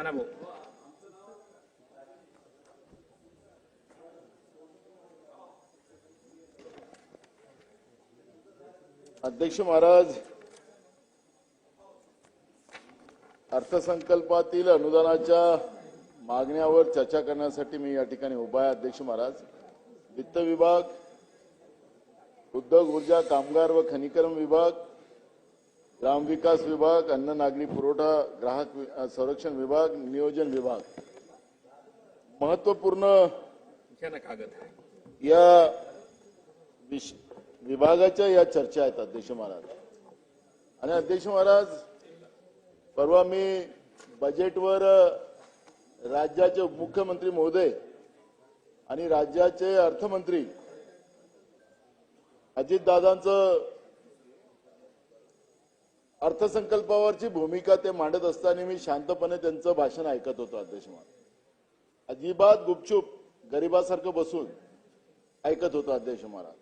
नाना भाऊ अध्यक्ष महाराज अर्थसंकल्पातील अनुदानाच्या मागण्यावर चर्चा करण्यासाठी मी या ठिकाणी उभा आहे अध्यक्ष महाराज. वित्त विभाग उद्योग ऊर्जा कामगार व खनिकर्म विभाग ग्रामविकास विभाग अन्न नागरी पुरवठा ग्राहक संरक्षण विभाग नियोजन विभाग. महत्त्वपूर्ण या विभागाच्या या चर्चा आहेत अध्यक्ष महाराज. आणि अध्यक्ष महाराज परवा मी बजेटवर राज्याचे उपमुख्यमंत्री महोदय आणि राज्याचे अर्थमंत्री अजितदादांचं अर्थसंकल्पावरची भूमिका ते मांडत असताना मी शांतपणे त्यांचं भाषण ऐकत होतो अध्यक्ष महाराज अजिबात गुपचूप गरिबासारखं बसून ऐकत होतो अध्यक्ष महाराज.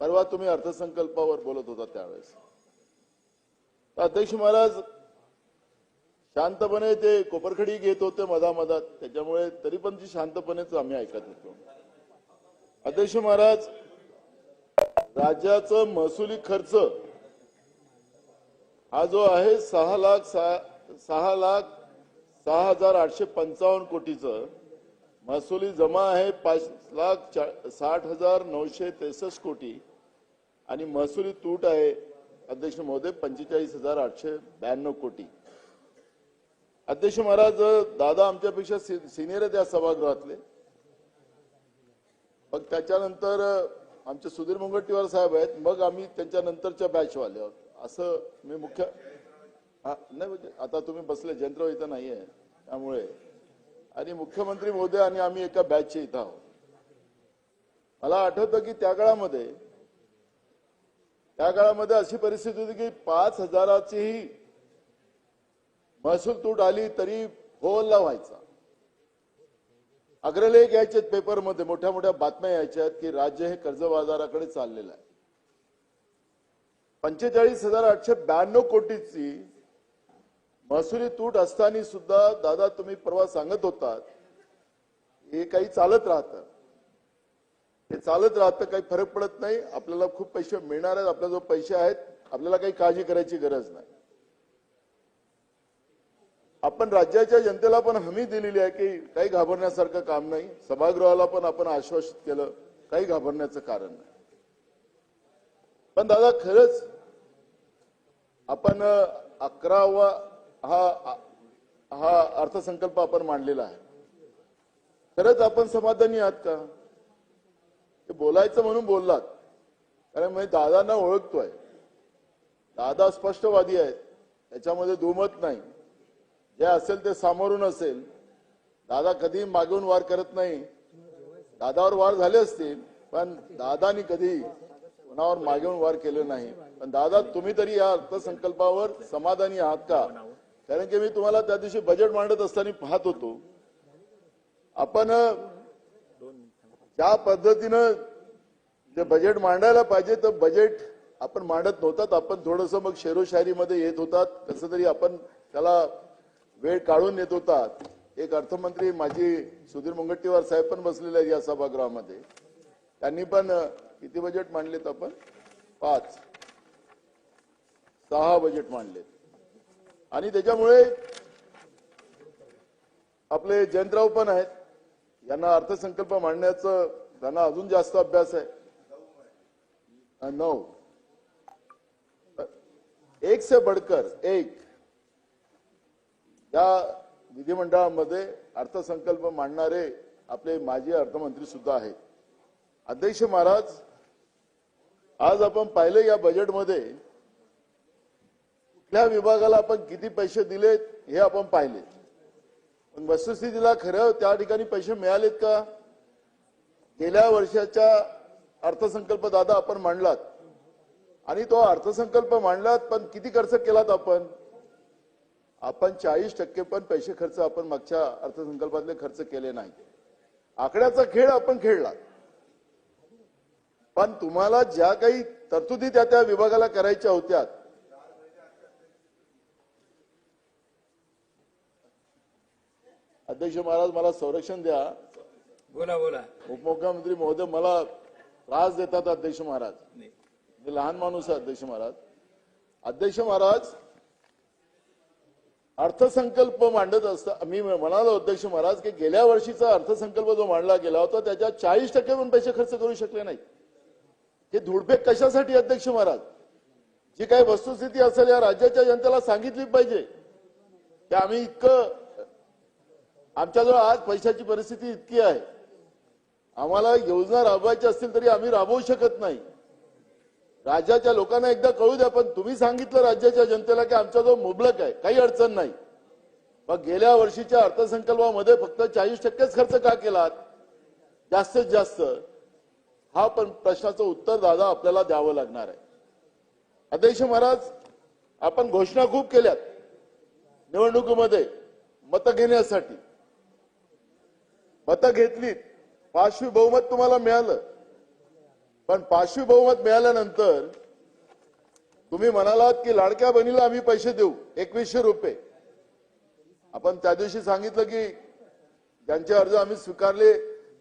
परवा तुम्ही अर्थसंकल्पावर बोलत होता त्यावेळेस. तर अध्यक्ष महाराज शांतपणे ते कोपरखडी घेत होते मधामधात त्याच्यामुळे तरी पण ती शांतपणेच आम्ही ऐकत होतो. अध्यक्ष महाराज राज्याचं महसुली खर्च हा जो आहे सहा लाख सहा सहा लाख सहा हजार आठशे पंचावन्न कोटीचं महसुली जमा आहे पाच लाख साठ हजार नऊशे त्रेसष्ट कोटी. आणि महसुली तूट आहे अध्यक्ष महोदय पंचेचाळीस हजार आठशे ब्याण्णव कोटी. अध्यक्ष महाराज दादा आमच्यापेक्षा सिनियर आहेत या सभागृहातले. मग त्याच्यानंतर आमचे सुधीर मुनगंटीवार साहेब आहेत. मग आम्ही त्यांच्या नंतरच्या बॅचवाले आहोत. असं मी मुख्य हा, नाही म्हणजे आता तुम्ही बसले जयंतराव इथं नाहीये त्यामुळे. आणि मुख्यमंत्री मोदी आणि आम्ही एका बॅचचे इथं आहोत. मला आठवतं की त्या काळामध्ये त्या काळामध्ये अशी परिस्थिती होती की पाच हजाराचीही महसूल तूट आली तरी होल्ला व्हायचा अग्रलेख यायचे पेपरमध्ये मोठ्या मोठ्या बातम्या यायच्यात की राज्य हे कर्ज बाजाराकडे चाललेलं आहे. पंचेचाळीस हजार आठशे ब्याण्णव कोटीची महसुली तूट असताना सुद्धा दादा तुम्ही परवा सांगत होतात हे काही चालत राहतं. हे चालत राहतं काही फरक पडत नाही. आपल्याला खूप पैसे मिळणार आहेत. आपल्या जो पैसे आहेत आपल्याला काही काळजी करायची गरज नाही. आपण राज्याच्या जनतेला पण हमी दिलेली आहे की काही घाबरण्यासारखं काम नाही. सभागृहाला पण आपण आश्वासित केलं काही घाबरण्याचं कारण नाही. पण दादा खरंच आपण अकरावा हा हा अर्थसंकल्प आपण मांडलेला आहे. खरंच आपण समाधानी आहात का? ते बोलायचं म्हणून बोललात. कारण मी दादांना ओळखतोय. दादा स्पष्टवादी आहेत. त्याच्यामध्ये दुमत नाही. जे असेल ते सामोरून असेल. दादा कधी मागून वार करत नाही. दादावर वार झाले असतील पण दादानी कधी कोणावर मागून वार केले नाही. पण दादा तुम्ही तरी या अर्थसंकल्पावर समाधानी आहात का? कारण की मी तुम्हाला त्या दिवशी बजेट मांडत असताना पाहत होतो. आपण ज्या पद्धतीनं जे बजेट मांडायला पाहिजे तर बजेट आपण मांडत नव्हतात. आपण थोडस मग शेरोशायरीमध्ये येत होतात. कसं तरी आपण त्याला वेळ काढून येत होतात. एक अर्थमंत्री माझी सुधीर मुनगंटीवार साहेब पण बसलेले आहेत या सभागृहामध्ये. त्यांनी पण किती बजेट मांडलेत आपण? पाच. सहा बजेट मांडलेत. आणि त्याच्यामुळे आपले जयंतराव पण आहेत. यांना अर्थसंकल्प मांडण्याचं त्यांना अजून जास्त अभ्यास आहे. नऊ. एक से बडकर एक. या विधिमंडळामध्ये अर्थसंकल्प मांडणारे आपले माजी अर्थमंत्री सुद्धा आहेत. अध्यक्ष महाराज आज आपण पाहिलं या बजेटमध्ये कुठल्या विभागाला आपण किती पैसे दिलेत हे आपण पाहिले. पण वस्तुस्थितीला खरं त्या ठिकाणी पैसे मिळालेत का? गेल्या वर्षाच्या अर्थसंकल्प दादा आपण मांडलात. आणि तो अर्थसंकल्प मांडलात पण किती खर्च केलात आपण? आपण चाळीस टक्के पण पैसे खर्च आपण मागच्या अर्थसंकल्पातले खर्च केले नाही. आकड्याचा खेळ आपण खेळला पण तुम्हाला ज्या काही तरतुदी त्या त्या विभागाला करायच्या होत्या. अध्यक्ष महाराज मला संरक्षण द्या. बोला बोला. उपमुख्यमंत्री महोदय मला त्रास देतात अध्यक्ष महाराज. मी लहान माणूस आहे अध्यक्ष महाराज. अध्यक्ष महाराज अर्थसंकल्प मांडत असता मी म्हणालो अध्यक्ष महाराज की गेल्या वर्षीचा अर्थसंकल्प जो मांडला गेला होता त्याच्यात चाळीस टक्के पण पैसे खर्च करू शकले नाही हे धुडफेक कशासाठी अध्यक्ष महाराज? जी काही वस्तुस्थिती असेल या राज्याच्या जनतेला सांगितली पाहिजे. की आम्ही इतकं आमच्याजवळ आज पैशाची परिस्थिती इतकी आहे. आम्हाला योजना राबवायची असतील तरी आम्ही राबवू शकत नाही. राज्याच्या लोकांना एकदा कळू द्या पण तुम्ही सांगितलं राज्याच्या जनतेला की आमचा जो मुबलक आहे काही अडचण नाही. मग गेल्या वर्षीच्या अर्थसंकल्पामध्ये फक्त चाळीस टक्केच खर्च का केलात? जास्तीत जास्त. हा पण प्रश्नाचं उत्तर दादा आपल्याला द्यावं लागणार आहे. अध्यक्ष महाराज आपण घोषणा खूप केल्यात निवडणुकीमध्ये मतं घेण्यासाठी. मतं घेतलीत. पाचवी बहुमत तुम्हाला मिळालं. पण पाचवी बहुमत मिळाल्यानंतर तुम्ही म्हणालात की लाडक्या बहिणीला आम्ही पैसे देऊ एकवीसशे रुपये. आपण त्या दिवशी सांगितलं की ज्यांचे अर्ज आम्ही स्वीकारले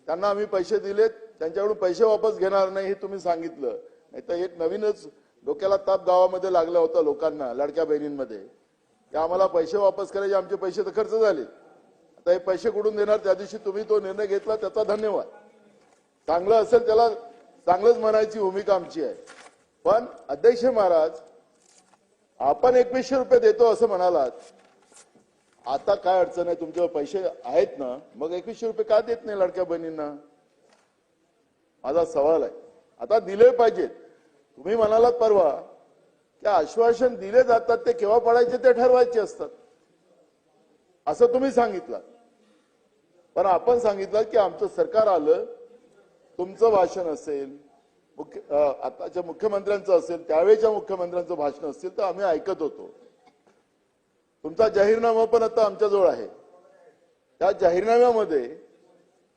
त्यांना आम्ही पैसे दिलेत. त्यांच्याकडून पैसे वापस घेणार नाही हे तुम्ही सांगितलं. नाही तर एक नवीनच डोक्याला ताप गावामध्ये लागला होता लोकांना लाडक्या बहिणींमध्ये. की आम्हाला पैसे वापस करायचे आमचे पैसे तर खर्च झाले. आता हे पैसे कुठून देणार? त्या दिवशी तुम्ही तो निर्णय घेतला त्याचा धन्यवाद. चांगलं असेल त्याला चांगलंच म्हणायची भूमिका आमची आहे. पण अध्यक्ष महाराज आपण एकवीसशे रुपये देतो असं म्हणालात. आता काय अडचण आहे? तुमच्यावर पैसे आहेत ना. मग एकवीसशे रुपये का देत नाही लाडक्या बहिणींना? माझा सवाल आहे. आता दिले पाहिजेत तुम्ही म्हणालात परवा की आश्वासन दिले जातात ते केव्हा पडायचे ते ठरवायचे असतात. असं तुम्ही सांगितलं. पण आपण सांगितलं की आमचं सरकार आलं तुमचं भाषण असेल मुख्य आताच्या मुख्यमंत्र्यांचं असेल त्यावेळेच्या मुख्यमंत्र्यांचं भाषण असेल तर आम्ही ऐकत होतो. तुमचा जाहीरनामा पण आता आमच्याजवळ आहे. त्या जाहीरनाम्यामध्ये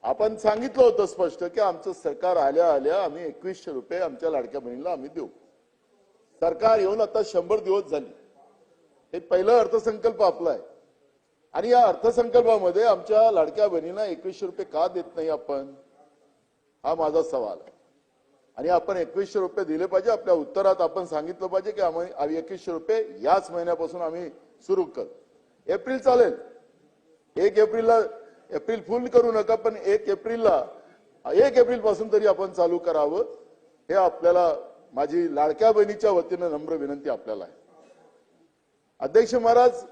आपण सांगितलं होतं स्पष्ट की आमचं सरकार आल्या आल्या आम्ही एकवीसशे रुपये आमच्या लाडक्या बहिणीला आम्ही देऊ. सरकार येऊन आता शंभर दिवस झाली. हे पहिलं अर्थसंकल्प आपला आहे. आणि या अर्थसंकल्पामध्ये आमच्या लाडक्या बहिणींना एकवीसशे रुपये का देत नाही आपण? हा माझा सवाल आहे. आणि आपण एकवीसशे रुपये दिले पाहिजे आपल्या उत्तरात आपण सांगितलं पाहिजे की आम्ही आम्ही एकवीसशे रुपये याच महिन्यापासून आम्ही सुरू करू एप्रिल चालेल. एक एप्रिलला एप्रिल फुल करू नका पण एक एप्रिलला एक एप्रिलपासून तरी आपण चालू करावं. हे आपल्याला माझी लाडक्या बहिणीच्या वतीनं नम्र विनंती आपल्याला आहे. अध्यक्ष महाराज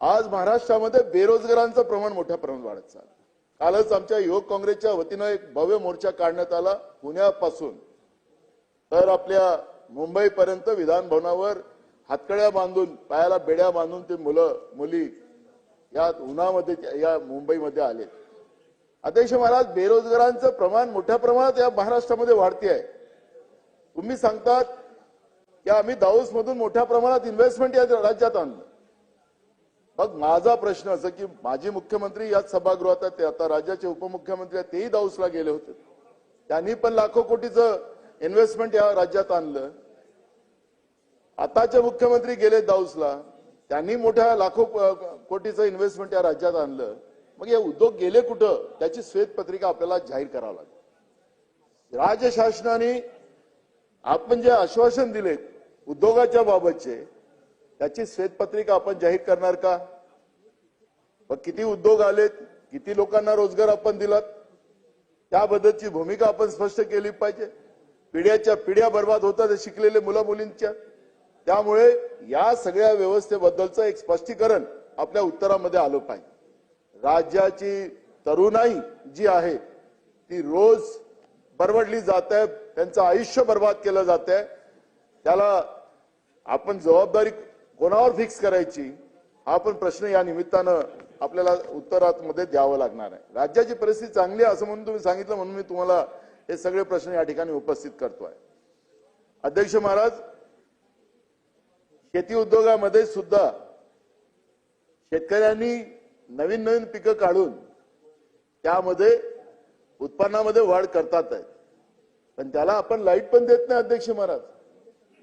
आज महाराष्ट्रामध्ये बेरोजगारांचं प्रमाण मोठ्या प्रमाणात वाढत चाललं कालच आमच्या युवक काँग्रेसच्या वतीनं एक भव्य मोर्चा काढण्यात आला पुण्यापासून. तर आपल्या मुंबईपर्यंत विधान भवनावर हातकड्या बांधून पायाला बेड्या बांधून ते मुलं मुली या उन्हामध्ये त्या- या मुंबईमध्ये आले. अध्यक्ष महाराज बेरोजगारांचं प्रमाण मोठ्या प्रमाणात या महाराष्ट्रामध्ये वाढते आहे. तुम्ही सांगतात की आम्ही दाऊस मधून मोठ्या प्रमाणात इन्व्हेस्टमेंट या राज्यात आणलं. मग माझा प्रश्न असं की माजी मुख्यमंत्री याच सभागृहात आहेत ते आता राज्याचे उपमुख्यमंत्री आहेत तेही दाऊसला गेले होते. त्यांनी पण लाखो कोटीचं इन्व्हेस्टमेंट या राज्यात आणलं. आताचे मुख्यमंत्री गेले दाऊसला त्यांनी मोठ्या लाखो कोटीचं इन्व्हेस्टमेंट या राज्यात आणलं. मग हे उद्योग गेले कुठं त्याची श्वेतपत्रिका आपल्याला जाहीर करावं लागेल. राज्य शासनाने आपण जे आश्वासन दिले उद्योगाच्या बाबतचे त्याची श्वेतपत्रिका आपण जाहीर करणार का? मग किती उद्योग आलेत किती लोकांना रोजगार आपण दिलात? त्याबद्दलची भूमिका आपण स्पष्ट केली पाहिजे. पिढ्याच्या पिढ्या बर्बाद होतात शिकलेले मुलं मुलींच्या त्यामुळे या सगळ्या व्यवस्थेबद्दलचं एक स्पष्टीकरण आपल्या उत्तरामध्ये आलं पाहिजे. राज्याची तरुणाई जी आहे ती रोज बरवडली जात आहे त्यांचं आयुष्य बर्बाद केलं जात. आहे त्याला आपण जबाबदारी कोणावर फिक्स करायची हा पण प्रश्न या निमित्तानं आपल्याला उत्तरात मध्ये द्यावं लागणार आहे. राज्याची परिस्थिती चांगली आहे असं म्हणून तुम्ही सांगितलं म्हणून मी तुम्हाला हे सगळे प्रश्न या ठिकाणी उपस्थित करतोय. अध्यक्ष महाराज शेती उद्योगामध्ये सुद्धा शेतकऱ्यांनी नवीन नवीन पिकं काढून त्यामध्ये उत्पन्नामध्ये वाढ करतात आहेत. पण त्याला आपण लाइट पण देत नाही अध्यक्ष महाराज.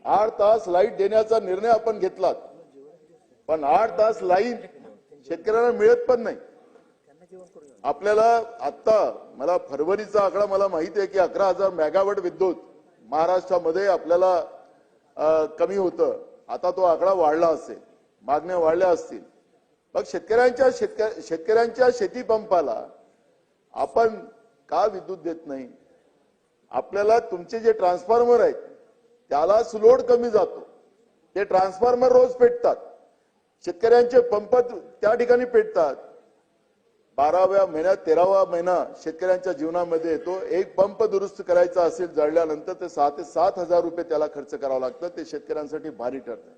आठ तास लाइट देण्याचा निर्णय आपण घेतला पण आठ तास लाइट शेतकऱ्यांना मिळत पण नाही. आपल्याला आता मला फरवरीचा आकडा मला माहिती आहे की अकरा हजार मेगावॅट विद्युत महाराष्ट्रामध्ये आपल्याला कमी होतं. आता तो आकडा वाढला असेल मागण्या वाढल्या असतील. मग शेतकऱ्यांच्या शेतक शेतकऱ्यांच्या शेती पंपाला आपण का विद्युत देत नाही? आपल्याला तुमचे जे ट्रान्सफॉर्मर आहेत त्याला सुलोड कमी जातो. ते ट्रान्सफॉर्मर रोज पेटतात. शेतकऱ्यांचे पंप त्या ठिकाणी पेटतात. बाराव्या महिन्यात तेरावा महिना शेतकऱ्यांच्या जीवनामध्ये येतो एक पंप दुरुस्त करायचा असेल जळल्यानंतर ते सहा ते सात हजार रुपये त्याला खर्च करावं लागतं. ते शेतकऱ्यांसाठी भारी ठरतं.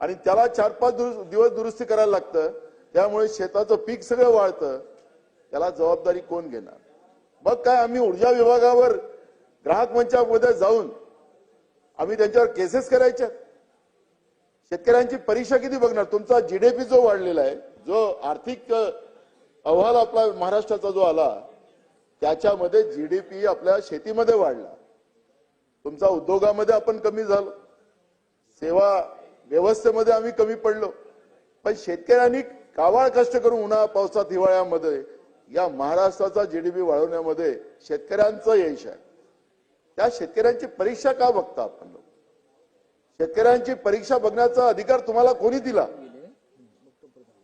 आणि त्याला चार पाच दिवस दुरुस्ती करायला लागतं. त्यामुळे शेताचं पीक सगळं वाढतं त्याला जबाबदारी कोण घेणार? मग काय आम्ही ऊर्जा विभागावर ग्राहक मंचामध्ये जाऊन आम्ही त्यांच्यावर केसेस करायच्या शेतकऱ्यांची परीक्षा किती बघणार? तुमचा जीडीपी जो वाढलेला आहे जो आर्थिक अहवाल आपला महाराष्ट्राचा जो आला त्याच्यामध्ये जी डी पी आपल्या शेतीमध्ये वाढला. तुमचा उद्योगामध्ये आपण कमी झालो. सेवा व्यवस्थेमध्ये आम्ही कमी पडलो. पण शेतकऱ्यांनी कावाळ कष्ट करून उन्हाळा पावसात हिवाळ्यामध्ये या महाराष्ट्राचा जीडीपी वाढवण्यामध्ये शेतकऱ्यांचं यश आहे. त्या शेतकऱ्यांची परीक्षा का बघता आपण लोक? शेतकऱ्यांची परीक्षा बघण्याचा अधिकार तुम्हाला कोणी दिला?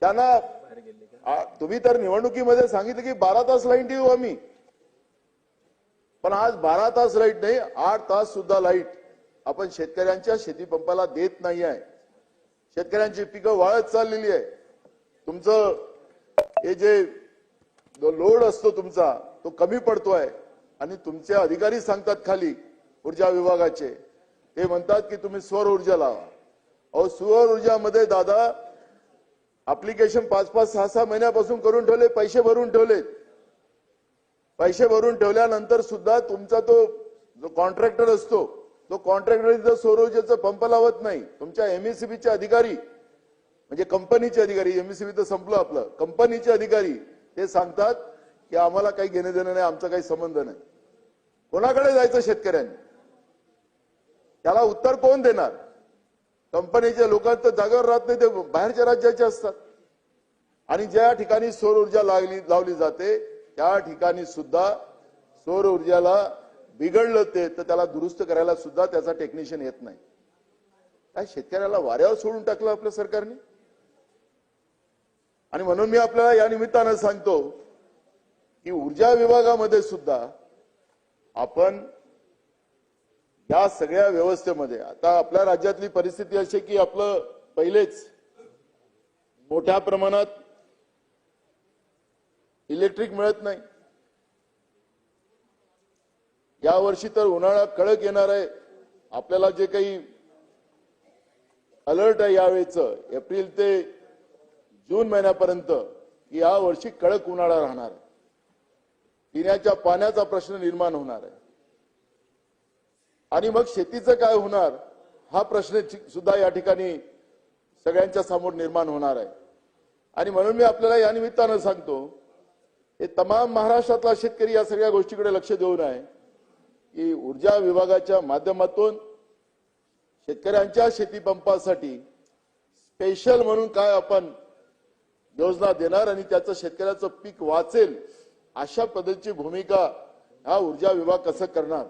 त्यांना तुम्ही तर निवडणुकीमध्ये सांगितलं की बारा तास लाइट येऊ आम्ही. पण आज बारा तास लाइट नाही आठ तास सुद्धा लाइट आपण शेतकऱ्यांच्या शेती पंपाला देत नाही आहे. शेतकऱ्यांची पिकं वाळत चाललेली आहे. तुमचं हे जे जो लोड असतो तुमचा तो कमी पडतोय आणि तुमचे अधिकारी सांगतात खाली ऊर्जा विभागाचे. ते म्हणतात की तुम्ही सौर ऊर्जा लावा. अहो सौर ऊर्जामध्ये दादा अप्लिकेशन पाच पाच सहा सहा महिन्यापासून करून ठेवले पैसे भरून ठेवले. पैसे भरून ठेवल्यानंतर सुद्धा तुमचा तो जो कॉन्ट्रॅक्टर असतो तो कॉन्ट्रॅक्टर सौरऊर्जेचं सौर ऊर्जेचा पंप लावत नाही. तुमच्या एमएससीबीचे अधिकारी म्हणजे कंपनीचे अधिकारी एमएससीबी तर संपलं आपलं कंपनीचे अधिकारी ते सांगतात की आम्हाला काही घेणं देणं नाही आमचा काही संबंध नाही. कोणाकडे जायचं शेतकऱ्यांनी? त्याला उत्तर कोण देणार? कंपनीच्या लोकांत तर जागेवर राहत नाही ते बाहेरच्या राज्याचे असतात. आणि ज्या ठिकाणी सौर ऊर्जा लागली लावली जाते त्या ठिकाणी सुद्धा सौर ऊर्जाला बिघडलं ते तर त्याला दुरुस्त करायला सुद्धा त्याचा टेक्निशियन येत नाही. काय शेतकऱ्याला वाऱ्यावर सोडून टाकलं आपल्या सरकारने? आणि म्हणून मी आपल्याला या निमित्तानं सांगतो की ऊर्जा विभागामध्ये सुद्धा आपण या सगळ्या व्यवस्थेमध्ये. आता आपल्या राज्यातली परिस्थिती अशी की आपलं पहिलेच मोठ्या प्रमाणात इलेक्ट्रिक मिळत नाही. या वर्षी तर उन्हाळा कडक येणार आहे. आपल्याला जे काही अलर्ट आहे यावेळेच एप्रिल ते जून महिन्यापर्यंत की या वर्षी कडक उन्हाळा राहणार आहे. पिण्याच्या पाण्याचा प्रश्न निर्माण होणार आहे. आणि मग शेतीचं काय होणार हा प्रश्न सुद्धा या ठिकाणी सगळ्यांच्या समोर निर्माण होणार आहे. आणि म्हणून मी आपल्याला या निमित्तानं सांगतो हे तमाम महाराष्ट्रातला शेतकरी या सगळ्या गोष्टीकडे लक्ष देऊन आहे की ऊर्जा विभागाच्या माध्यमातून शेतकऱ्यांच्या शेती पंपासाठी स्पेशल म्हणून काय आपण योजना देणार आणि त्याचं शेतकऱ्याचं पीक वाचेल अशा पद्धतीची भूमिका हा ऊर्जा विभाग कसं करणार?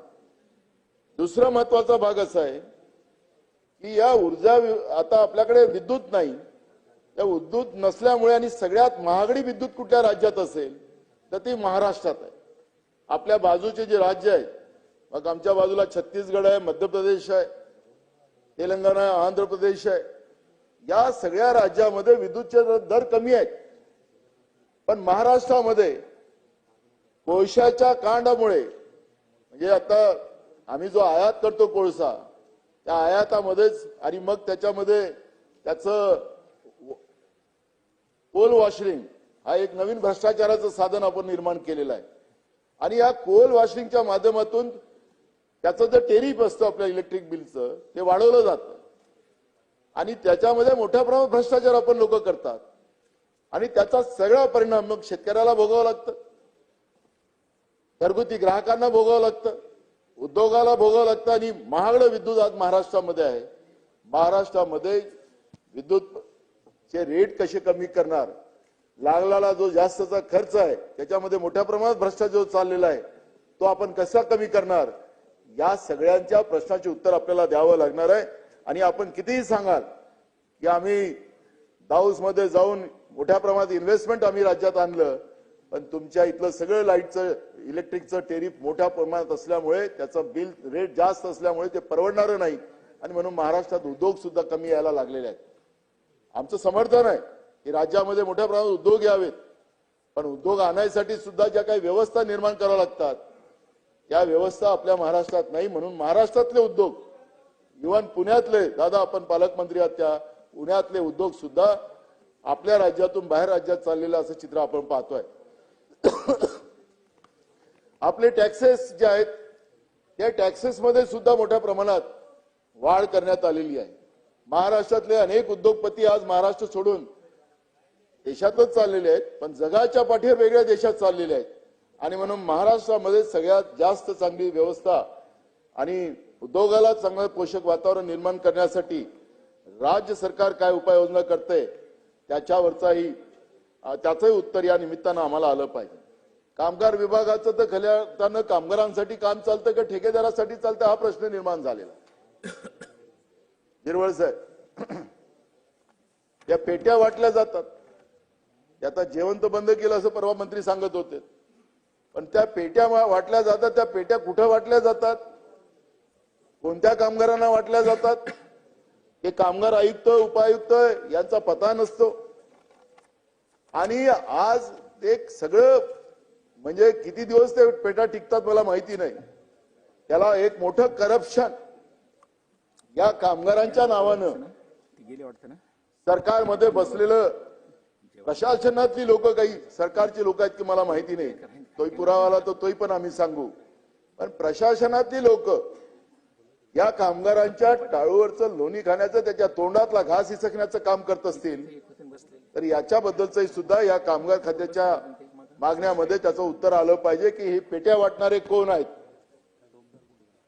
दुसरा महत्त्वाचा भाग असा आहे की या ऊर्जा आता आपल्याकडे विद्युत नाही. त्या विद्युत नसल्यामुळे आणि सगळ्यात महागडी विद्युत कुठल्या राज्यात असेल तर ती महाराष्ट्रात आहे. आपल्या बाजूचे जे राज्य आहेत मग आमच्या बाजूला छत्तीसगड आहे मध्य प्रदेश आहे तेलंगणा आहे, आंध्र प्रदेश आहे. या सगळ्या राज्यामध्ये विद्युतचे दर कमी आहेत. पण महाराष्ट्रामध्ये कोळशाच्या कांडामुळे म्हणजे आता आम्ही जो आयात करतो कोळसा त्या आयातामध्येच आणि मग त्याच्यामध्ये त्याचं कोल वॉशरिंग हा एक नवीन भ्रष्टाचाराचं साधन आपण निर्माण केलेलं आहे. आणि या कोल वॉशरिंगच्या माध्यमातून त्याचं जे टेरिफ असतं आपल्या इलेक्ट्रिक बिलचं ते वाढवलं जातं. आणि त्याच्यामध्ये मोठ्या प्रमाणात भ्रष्टाचार आपण लोक करतात. आणि त्याचा सगळा परिणाम मग शेतकऱ्याला भोगावं लागतं. घरगुती ग्राहकांना भोगावं लागतं. उद्योगाला भोगावं लागतं आणि महागडं विद्युत आज महाराष्ट्रामध्ये आहे. महाराष्ट्रामध्ये विद्युत चे रेट कसे कमी करणार? लागलेला जो जास्तचा खर्च आहे त्याच्यामध्ये मोठ्या प्रमाणात भ्रष्टाचार चाललेला आहे तो आपण कसा कमी करणार? या सगळ्यांच्या प्रश्नाचे उत्तर आपल्याला द्यावं लागणार आहे. आणि आपण कितीही सांगाल की आम्ही दाऊसमध्ये जाऊन मोठ्या प्रमाणात इन्व्हेस्टमेंट आम्ही राज्यात आणलं पण तुमच्या इथलं सगळं लाईटचं इलेक्ट्रिकचं टेरिफ मोठ्या प्रमाणात असल्यामुळे त्याचं बिल रेट जास्त असल्यामुळे ते परवडणारं नाही. आणि म्हणून महाराष्ट्रात उद्योग सुद्धा कमी यायला लागलेले आहेत. आमचं समर्थन आहे की राज्यामध्ये मोठ्या प्रमाणात उद्योग यावेत. पण उद्योग आणायसाठी सुद्धा ज्या काही व्यवस्था निर्माण कराव्या लागतात त्या व्यवस्था आपल्या महाराष्ट्रात नाही. म्हणून महाराष्ट्रातले उद्योग इव्हन पुण्यातले दादा आपण पालकमंत्री आहात त्या पुण्यातले उद्योग सुद्धा आपल्या राज्यातून बाहेर राज्यात चाललेलं असं चित्र आपण पाहतोय. आपले टॅक्सेस जे आहेत त्या टॅक्सेसमध्ये सुद्धा मोठ्या प्रमाणात वाढ करण्यात आलेली आहे. महाराष्ट्रातले अनेक उद्योगपती आज महाराष्ट्र सोडून देशातच चाललेले आहेत पण जगाच्या पाठीवर वेगळ्या देशात चाललेले आहेत. आणि म्हणून महाराष्ट्रामध्ये सगळ्यात जास्त चांगली व्यवस्था आणि उद्योगाला चांगलं पोषक वातावरण निर्माण करण्यासाठी राज्य सरकार काय उपाययोजना करते त्याच्यावरचाही त्याचंही उत्तर या निमित्तानं आम्हाला आलं पाहिजे. कामगार विभागाचं तर खल्यानं कामगारांसाठी काम चालतं का ठेकेदारासाठी चालतं हा प्रश्न निर्माण झालेला आहे. हिरवळ साहेब या पेट्या वाटल्या जातात. ते आता जेवण तर बंद केलं असं परवा मंत्री सांगत होते. पण त्या पेट्या वाटल्या जातात त्या पेट्या कुठं वाटल्या जातात? कोणत्या कामगारांना वाटल्या जातात? हे कामगार आयुक्त उपायुक्त यांचा पता नसतो. आणि आज ते सगळं म्हणजे किती दिवस ते पेटा टिकतात मला माहिती नाही. त्याला एक मोठं करप्शन या कामगारांच्या नावानं सरकारमध्ये बसलेलं प्रशासनातली लोक काही सरकारची लोक आहेत की मला माहिती नाही. तोही पुरावाला तर तोही पण आम्ही सांगू. पण प्रशासनातली लोक या कामगारांच्या टाळूवरचं लोणी खाण्याचं त्याच्या तोंडातला घास हिसकण्याचं काम करत असतील तर याच्याबद्दलचंही सुद्धा या कामगार खात्याच्या मागण्यामध्ये त्याचं उत्तर आलं पाहिजे की हे पेट्या वाटणारे कोण आहेत?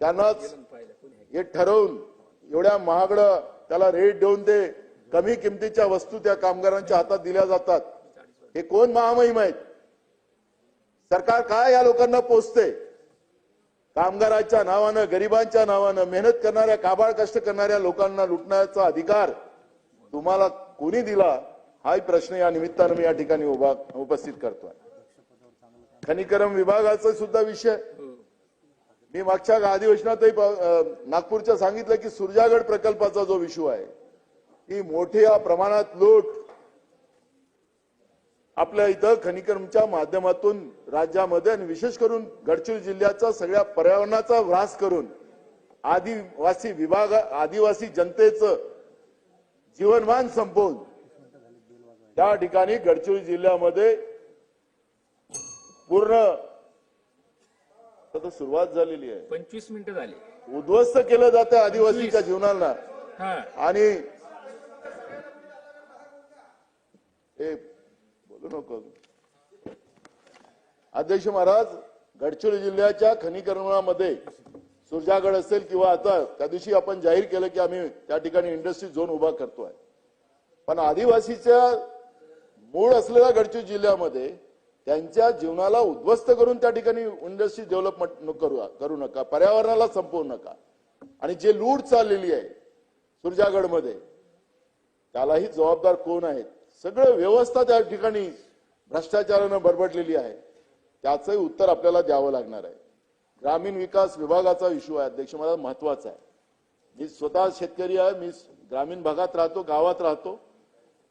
त्यांनाच हे ठरवून एवढ्या महागड त्याला रेट देऊन ते कमी किमतीच्या वस्तू त्या कामगारांच्या हातात दिल्या जातात. हे कोण महामहिम आहेत? सरकार काय या लोकांना पोचते कामगाराच्या नावानं गरिबांच्या नावानं मेहनत करणाऱ्या काबाळ कष्ट करणाऱ्या लोकांना लुटण्याचा अधिकार तुम्हाला कोणी दिला? हाही प्रश्न या निमित्तानं मी या ठिकाणी उभा उपस्थित करतोय. खनिकरम विभागाचा सुद्धा विषय. मी मागच्या अधिवेशनातही नागपूरच्या सांगितलं की सुरजागड प्रकल्पाचा जो विषय आहे की मोठ्या प्रमाणात लूट आपल्या इथं खनिकर्मच्या माध्यमातून राज्यामध्ये आणि विशेष करून गडचिरोली जिल्ह्याचा सगळ्या पर्यावरणाचा ऱ्हास करून आदिवासी विभाग आदिवासी जनतेचं जीवनमान संपवून त्या ठिकाणी गडचिरोली जिल्ह्यामध्ये पूर्ण आता सुरुवात झालेली आहे. पंचवीस मिनिटं झाली. उद्ध्वस्त केलं जातं आदिवासीच्या जीवनाला. आणि ए बोलू नको अध्यक्ष महाराज गडचिरोली जिल्ह्याच्या खनिकरणामध्ये सुरजागड असेल किंवा आता त्या दिवशी आपण जाहीर केलं की आम्ही त्या ठिकाणी इंडस्ट्री झोन उभा करतोय. पण आदिवासीच्या मूळ असलेल्या गडचिरोली जिल्ह्यामध्ये त्यांच्या जीवनाला उद्ध्वस्त करून त्या ठिकाणी इंडस्ट्री डेव्हलपमेंट करू करू नका पर्यावरणाला संपवू नका. आणि जे लूट चाललेली आहे सुरजागडमध्ये त्यालाही जबाबदार कोण आहेत? सगळं व्यवस्था त्या ठिकाणी भ्रष्टाचारानं बरबडलेली आहे. त्याचंही उत्तर आपल्याला द्यावं लागणार आहे. ग्रामीण विकास विभागाचा इश्यू आहे अध्यक्ष मला महत्त्वाचा आहे. मी स्वतः शेतकरी आहे मी ग्रामीण भागात राहतो गावात राहतो.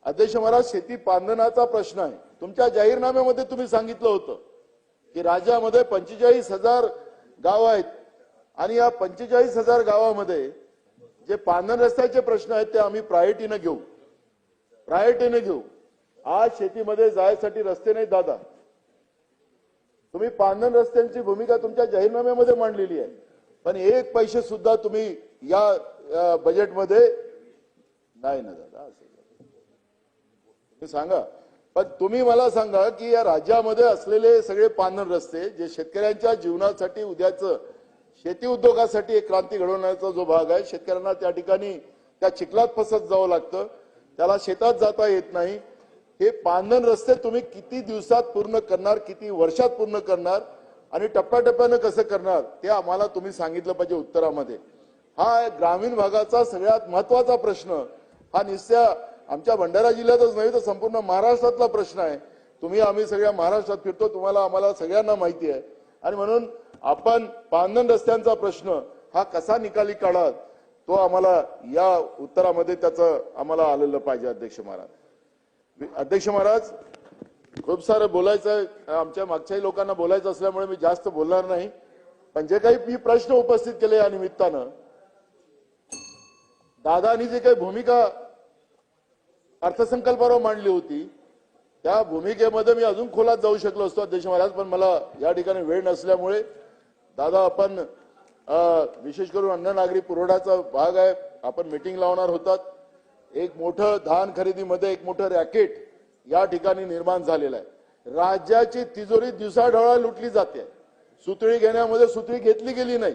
अध्यक्ष महाराज शेती पांधनाचा प्रश्न आहे. तुमच्या जाहीरनाम्यामध्ये तुम्ही सांगितलं होतं की राज्यामध्ये पंचेचाळीस हजार गाव आहेत. आणि या पंचेचाळीस हजार गावामध्ये जे पांधन रस्त्याचे प्रश्न आहेत ते आम्ही प्रायोरिटीनं घेऊ. प्रायोरिटीने घेऊ. आज शेतीमध्ये जायसाठी रस्ते नाहीत दादा. तुम्ही पांधन रस्त्यांची भूमिका तुमच्या जाहीरनाम्यामध्ये मांडलेली आहे. पण एक पैसे सुद्धा तुम्ही या बजेटमध्ये नाही ना दादा. असं सांगा. पण तुम्ही मला सांगा की या राज्यामध्ये असलेले सगळे पानन रस्ते जे शेतकऱ्यांच्या जीवनासाठी उद्याचं शेती उद्योगासाठी एक क्रांती घडवण्याचा जो भाग आहे शेतकऱ्यांना त्या ठिकाणी त्या चिखलात फसत जावं लागतं. त्याला शेतात जाता येत नाही. हे पानन रस्ते तुम्ही किती दिवसात पूर्ण करणार किती वर्षात पूर्ण करणार आणि टप्प्याटप्प्यानं कसं करणार ते आम्हाला तुम्ही सांगितलं पाहिजे उत्तरामध्ये. हा ग्रामीण भागाचा सगळ्यात महत्त्वाचा प्रश्न हा निश्चय आमच्या भंडारा जिल्ह्यातच नाही तर संपूर्ण महाराष्ट्रातला प्रश्न आहे. तुम्ही आम्ही सगळ्या महाराष्ट्रात फिरतो तुम्हाला आम्हाला सगळ्यांना माहिती आहे. आणि म्हणून आपण पांधन रस्त्यांचा प्रश्न हा कसा निकाली काढाल तो आम्हाला या उत्तरामध्ये त्याचं आम्हाला आलेलं पाहिजे अध्यक्ष महाराज. अध्यक्ष महाराज खूप सारं बोलायचं आहे. आमच्या मागच्याही लोकांना बोलायचं असल्यामुळे मी जास्त बोलणार नाही. पण जे काही मी प्रश्न उपस्थित केले या निमित्तानं दादानी जे काही भूमिका अर्थसंकल्पावर मांडली होती. त्या भूमिकेमध्ये मी अजून खोलात जाऊ शकलो असतो अध्यक्ष महाराज पण मला या ठिकाणी वेळ नसल्यामुळे दादा आपण विशेष करून अन्न नागरी पुरवठ्याचा भाग आहे. आपण मिटिंग लावणार होतात. एक मोठं धान खरेदीमध्ये एक मोठं रॅकेट या ठिकाणी निर्माण झालेलं आहे. राज्याची तिजोरी दिवसाढवळा लुटली जाते. सुतळी घेण्यामध्ये सुतळी घेतली गेली नाही.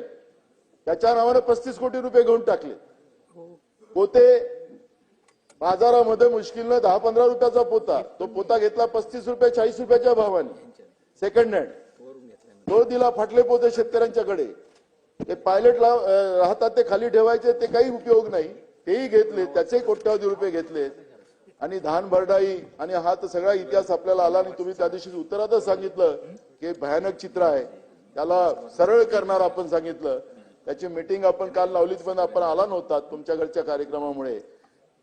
त्याच्या नावानं पस्तीस कोटी रुपये घेऊन टाकले. पोते बाजारामध्ये मुश्किलनं दहा पंधरा रुपयाचा पोता. तो पोता घेतला पस्तीस रुपये चाळीस रुपयाच्या भावाने. सेकंड हँड तो दिला फाटले पोते शेतकऱ्यांच्याकडे. ते पायलट राहतात ते खाली ठेवायचे ते काही उपयोग नाही. तेही घेतले त्याचे कोट्यावधी रुपये घेतले. आणि धान भरडाई आणि हा तर सगळा इतिहास आपल्याला आला आणि तुम्ही त्या दिवशी उत्तरातच सांगितलं की भयानक चित्र आहे. त्याला सरळ करणार आपण सांगितलं. त्याची मीटिंग आपण काल लावलीच पण आपण आला नव्हता तुमच्याकडच्या कार्यक्रमामुळे.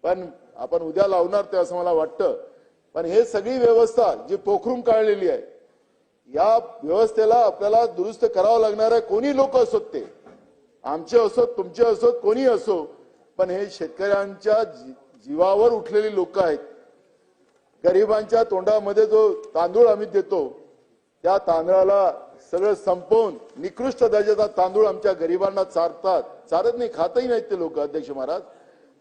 पण आपण उद्या लावणार ते असं मला वाटतं. पण हे सगळी व्यवस्था जी पोखरून काढलेली आहे या व्यवस्थेला आपल्याला दुरुस्त करावं लागणार आहे. कोणी लोक असोत ते? आमचे असोत तुमचे असोत कोणी असो? पण हे शेतकऱ्यांच्या जी- जीवावर उठलेली लोक आहेत. गरिबांच्या तोंडामध्ये जो तांदूळ आम्ही देतो त्या तांदळाला सगळं संपवून निकृष्ट दर्जाचा तांदूळ आमच्या गरिबांना चारतात. चारत नाही खातही नाहीत ते लोक अध्यक्ष महाराज.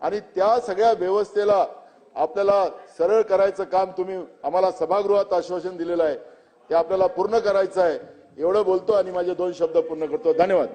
आणि त्या सगळ्या व्यवस्थेला आपल्याला सरळ करायचं काम तुम्ही आम्हाला सभागृहात आश्वासन दिलेलं आहे. ते आपल्याला पूर्ण करायचं आहे. एवढं बोलतो आणि माझे दोन शब्द पूर्ण करतो. धन्यवाद.